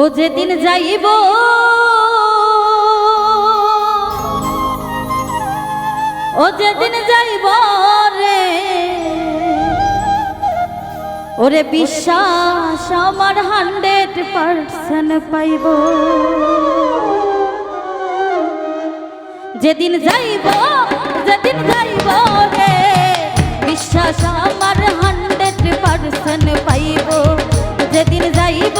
ও যেদিন যাইব, ও যেদিন যাইব রে, ওরে বিশ্বাস আমার হান্ড্রেড পার্সেন্ট পাইব। যেদিন যাইব যেদিন যাইব রে, বিশ্বাস আমার হান্ড্রেড পার্সেন্ট পাইব। যেদিন যাইব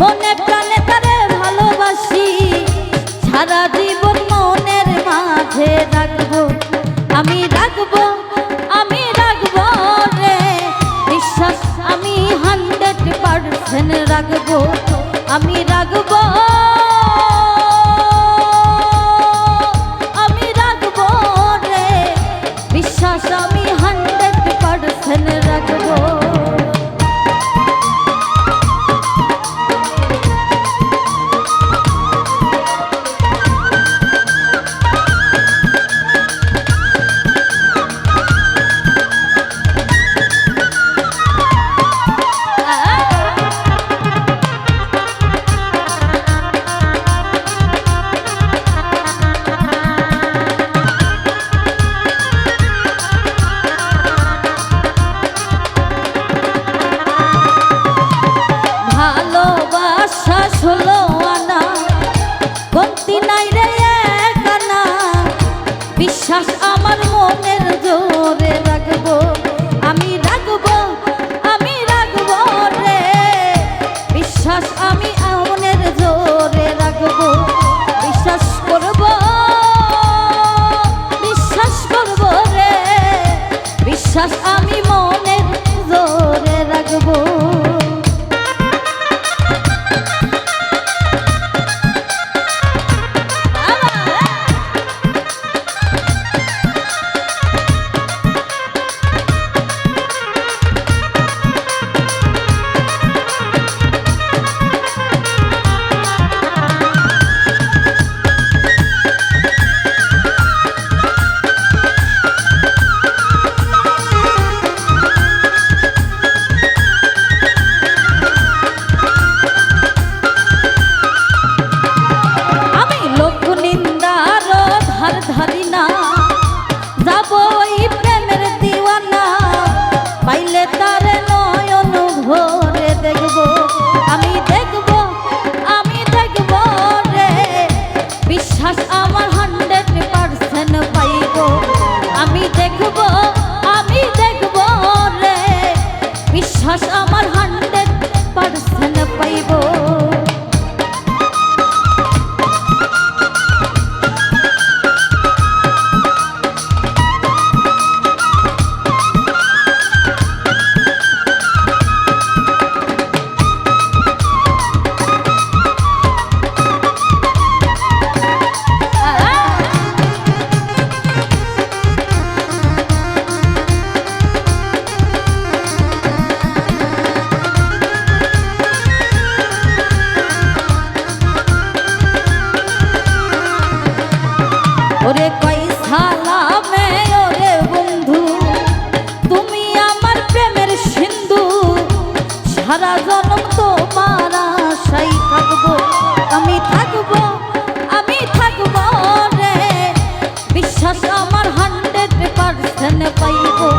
মনে প্রাণে তারে ভালোবাসি। সারা মাঝে রাখব। আমি রাখব আমি রাখব আমি হান্ড্রেড রাখব। আমি রাখব কমতি নাই রে কানা বিশ্বাস আমার মনের জোরে রাখব। আমি রাখব আমি রাখব রে। বিশ্বাস আমি মনের জোরে রাখব। বিশ্বাস করব বিশ্বাস করব রে। বিশ্বাস আমি মনের জোরে রাখব। আমার হান্ড্রেড পার্সেন্ট। পাইব।